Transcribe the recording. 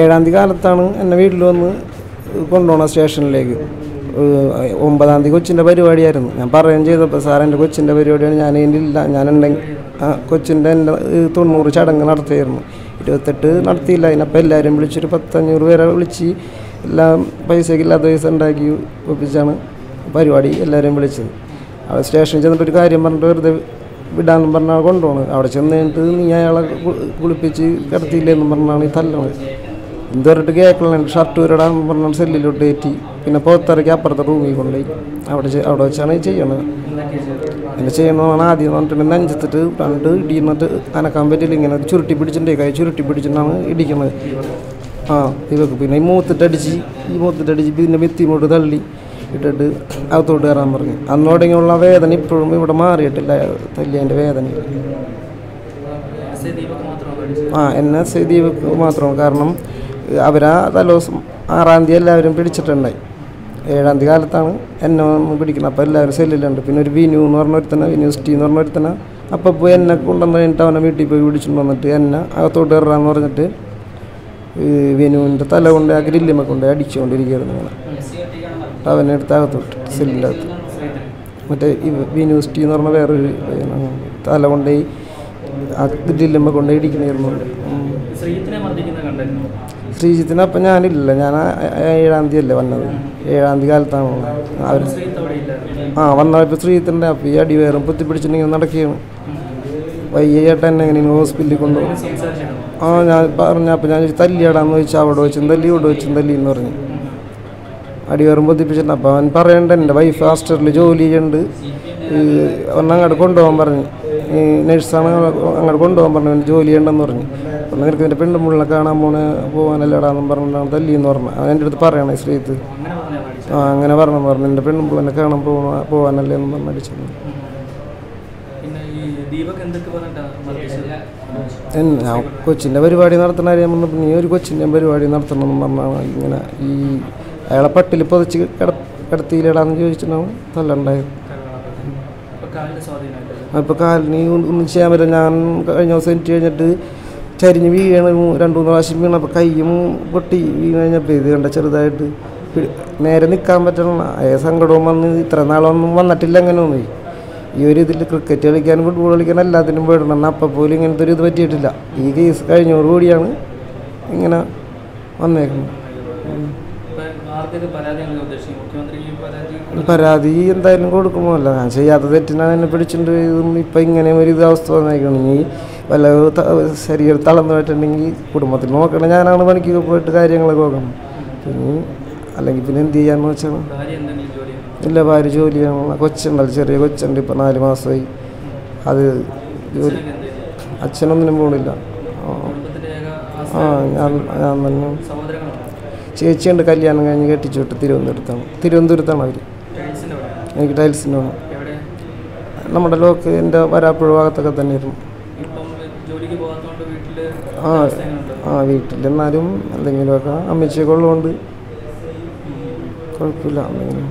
ഏഴാം തീയതി കാലത്താണ് എന്നെ വീട്ടിൽ വന്ന് കൊണ്ടുപോകണം സ്റ്റേഷനിലേക്ക്. ഒമ്പതാം തീയതി കൊച്ചിന്റെ പരിപാടിയായിരുന്നു. ഞാൻ പറയുകയും ചെയ്തപ്പോൾ സാർ എന്റെ കൊച്ചിന്റെ പരിപാടിയാണ്. ഞാൻ ഇതിന്റെ ഇല്ല. ഞാനുണ്ടെങ്കിൽ ആ കൊച്ചിന്റെ എന്റെ തൊണ്ണൂറ് ചടങ്ങ് നടത്തിയായിരുന്നു ഇരുപത്തെട്ട് നടത്തിയില്ല. അതിനപ്പോൾ എല്ലാവരും വിളിച്ചൊരു പത്തഞ്ഞൂറ് പേരെ വിളിച്ച് എല്ലാം പൈസയ്ക്ക് ഇല്ലാത്ത പൈസ ഉണ്ടാക്കി ഒപ്പിച്ചാണ് പരിപാടി എല്ലാവരെയും വിളിച്ചത്. അവിടെ സ്റ്റേഷനിൽ ചെന്നിട്ട് ഒരു കാര്യം പറഞ്ഞിട്ട് വെറുതെ വിടാമെന്ന് പറഞ്ഞാൽ കൊണ്ടുപോകണം അവിടെ ചെന്ന് കഴിഞ്ഞിട്ട് നീ അയാളെ കുളിപ്പിച്ച് കിടത്തിയില്ലെന്നും പറഞ്ഞാണ് ഈ തല്ലണത് എന്ത് പറഞ്ഞിട്ട് ഷർട്ട് വരടാൻ പറഞ്ഞ സെല്ലിലോട്ട് കയറ്റി. പിന്നെ പുറത്തിറക്കി അപ്പുറത്തെ റൂമിൽ കൊണ്ടുപോയി. അവിടെ അവിടെ വെച്ചാണ് ചെയ്യണത്. അങ്ങനെ ചെയ്യണമെന്നാണ് ആദ്യം പറഞ്ഞിട്ട് പറഞ്ഞിട്ടുണ്ടെങ്കിൽ നെഞ്ചത്തിട്ട് രണ്ട് ഇടിയുന്നിട്ട് അനക്കാൻ പറ്റില്ല. ഇങ്ങനെ ചുരുട്ടി പിടിച്ചിട്ടേ കൈ ചുരുട്ടി പിടിച്ചിട്ടാണ് ഇടിക്കുന്നത് ആ ഇവക്ക് പിന്നെ ഈ മൂത്തിട്ടടിച്ച് ഈ മൂത്തിട്ടടിച്ച് പിന്നെ ഭിത്തിമോട്ട് തള്ളി ഇട്ടിട്ട് അകത്തോട്ട് കയറാൻ പറഞ്ഞു. അന്നോടെങ്കിലുള്ള വേദന ഇപ്പോഴും ഇവിടെ മാറിയിട്ടില്ല. തല്ലിയതിന്റെ വേദന. ആ എന്നെ സെദീപക്ക് മാത്രം കാരണം അവരാ തലോസം ആറാം തീയതി എല്ലാവരും പിടിച്ചിട്ടുണ്ടായി. ഏഴാം തീയതി കാലത്താണ് എന്നെ ഒന്ന് പിടിക്കുന്നത്. അപ്പോൾ എല്ലാവരും സെല്ലിലുണ്ട് പിന്നെ ഒരു വിനു എന്ന് പറഞ്ഞ ഒരുത്തന വിനു സ്റ്റി എന്ന് പറഞ്ഞ ഒരുത്തന. അപ്പം പോയി എന്നെ കൊണ്ടുവന്ന് കഴിഞ്ഞിട്ട് അവനെ വീട്ടിൽ പോയി പിടിച്ചിട്ട് വന്നിട്ട് എന്നെ അകത്തോട്ട് കയറാന്ന് പറഞ്ഞിട്ട് വിനുവിന്റെ തല കൊണ്ട് ആ ഗ്രില്ലിമ കൊണ്ട് അടിച്ചുകൊണ്ടിരിക്കുകയായിരുന്നു ഇങ്ങനെ. അവനെ എടുത്ത് അകത്തോട്ട് സെല്ലിന്റെ അകത്ത് മറ്റേ ഈ വിനുസ്റ്റി എന്ന് പറഞ്ഞ വേറൊരു. തല കൊണ്ടുപോയി ആ ഗ്രില്ലിമ കൊണ്ട് ഇടിക്കണമായിരുന്നു. ശ്രീജിത്തിനെ അപ്പം ഞാനില്ല. ഞാൻ ഏഴാം തീയതി അല്ലേ വന്നത്. ഏഴാം തീയതി കാലത്താണ് വന്നത്. അവർ ആ വന്നപ്പോൾ ശ്രീജിത്തിന്റെ അപ്പം ഈ അടിവേറും പൊത്തിപ്പിടിച്ചിട്ടുണ്ടെങ്കിൽ നടക്കുകയാണ്. വയ്യ ചേട്ടൻ എങ്ങനെ ഹോസ്പിറ്റലിൽ കൊണ്ടുപോകും ആ ഞാൻ പറഞ്ഞു അപ്പം ഞാൻ ചോദിച്ചു, തല്ലിയാടാന്ന് ചോദിച്ചാൽ അവിടെ വെച്ചും തല്ലി ഇവിടെ വെച്ചും തല്ലി എന്ന് പറഞ്ഞു അടിവേറും പൊത്തിപ്പിച്ചിട്ടുണ്ട് അപ്പം അവൻ പറയണ്ട എന്റെ വൈഫ് ഹോസ്റ്റലിൽ ജോലി ചെയ്യുന്നുണ്ട് അങ്ങോട്ട് കൊണ്ടുപോകാൻ പറഞ്ഞു. ഈ നഴ്സാണ് അങ്ങോട്ട് കൊണ്ടുപോകാൻ പറഞ്ഞു ജോലി ചെയ്യണ്ടെന്ന് പറഞ്ഞു. അപ്പം നിനക്ക് എന്റെ പെണ്ണുമ്പിള്ളെ കാണാൻ പോണ് പോകാനല്ലടാന്നും പറഞ്ഞിട്ടാണ് തല്ലി എന്ന് പറഞ്ഞു അവൻ എന്റെ അടുത്ത് പറയണേ ശ്രീത്ത് ആ അങ്ങനെ പറഞ്ഞു. പറഞ്ഞു എന്റെ പെണ്ണുമ്പിള്ളനെ കാണാൻ പോകാൻ പോകാനല്ലേ എന്ന് പറഞ്ഞ് അടിച്ചത്. ഞാൻ കൊച്ചിന്റെ പരിപാടി നടത്തണ കാര്യം പറഞ്ഞപ്പോൾ നീ ഒരു കൊച്ചിന്റെ പരിപാടി നടത്തണമെന്ന് പറഞ്ഞാണ് ഇങ്ങനെ ഈ അയാളെ പട്ടിൽ പൊതിച്ച് കിട കിടത്തിയിലിടാന്ന് ചോദിച്ചിട്ടാണ് തല്ലുണ്ടായത്. അപ്പോൾ കാലിന് ഒന്നും ചെയ്യാൻ പറ്റില്ല. ഞാൻ കഴിഞ്ഞ ദിവസം എനിക്ക് കഴിഞ്ഞിട്ട് ചരിഞ്ഞ് വീണ് രണ്ട് മൂന്ന് പ്രാവശ്യം വീണപ്പോൾ കയ്യും പൊട്ടി വീണ് കഴിഞ്ഞപ്പോൾ ഇത് കണ്ട ചെറുതായിട്ട് നേരെ നിൽക്കാൻ പറ്റണം അയ സങ്കടവും വന്ന് ഇത്ര നാളൊന്നും വന്നിട്ടില്ല അങ്ങനെ ഒന്നും ഈ ഒരു ഇതിൽ ക്രിക്കറ്റ് കളിക്കാനും ഫുട്ബോൾ കളിക്കാനും എല്ലാത്തിനും പോയിടണം എന്നാൽ അപ്പം പോലും ഇങ്ങനത്തെ ഒരു ഇത് പറ്റിയിട്ടില്ല. ഈ കേസ് കഴിഞ്ഞോടുകൂടിയാണ് ഇങ്ങനെ വന്നേക്കുന്നത്. പരാതി എന്തായാലും കൊടുക്കുമല്ലോ ഞാൻ ചെയ്യാത്ത തെറ്റിനാണ് എന്നെ പിടിച്ചിട്ടുണ്ട്. ഇപ്പം ഇങ്ങനെ ഒരു ഇത് അവസ്ഥ വന്നേക്കണം. ഇനി വല്ല ശരീരം തളർന്നു പോയിട്ടുണ്ടെങ്കിൽ കുടുംബത്തിൽ നോക്കണം. ഞാനാണ് പണിക്ക് പോയിട്ട് കാര്യങ്ങളൊക്കെ നോക്കണം. പിന്നെ അല്ലെങ്കിൽ പിന്നെ എന്ത് ചെയ്യാന്ന് വെച്ചാൽ ഇല്ല ഭാര്യ ജോലി ചെയ്യണം. കൊച്ചുണ്ടല്ലോ ചെറിയ കൊച്ചുണ്ട്. ഇപ്പം നാല് മാസമായി അത് ജോലി അച്ഛനൊന്നിനും പോണില്ല. ആ. ഞാൻ ഞാൻ തന്നെ. ചേച്ചിയുണ്ട് കല്യാണം കഴിഞ്ഞ് കെട്ടിച്ചു വിട്ട് തിരുവനന്തപുരത്താണ്. തിരുവനന്തപുരത്താണ് അവർ എനിക്ക് ടൈൽസിന് വേണം നമ്മുടെ ലോക്ക് എന്റെ വരാപ്പുഴ ഭാഗത്തൊക്കെ തന്നെയായിരുന്നു ഇപ്പം ആ ആ വീട്ടിൽ എന്നാലും എന്തെങ്കിലുമൊക്കെ അമ്മച്ചിയൊക്കെ ഉള്ളതുകൊണ്ട് കുഴപ്പമില്ല. എന്തെങ്കിലും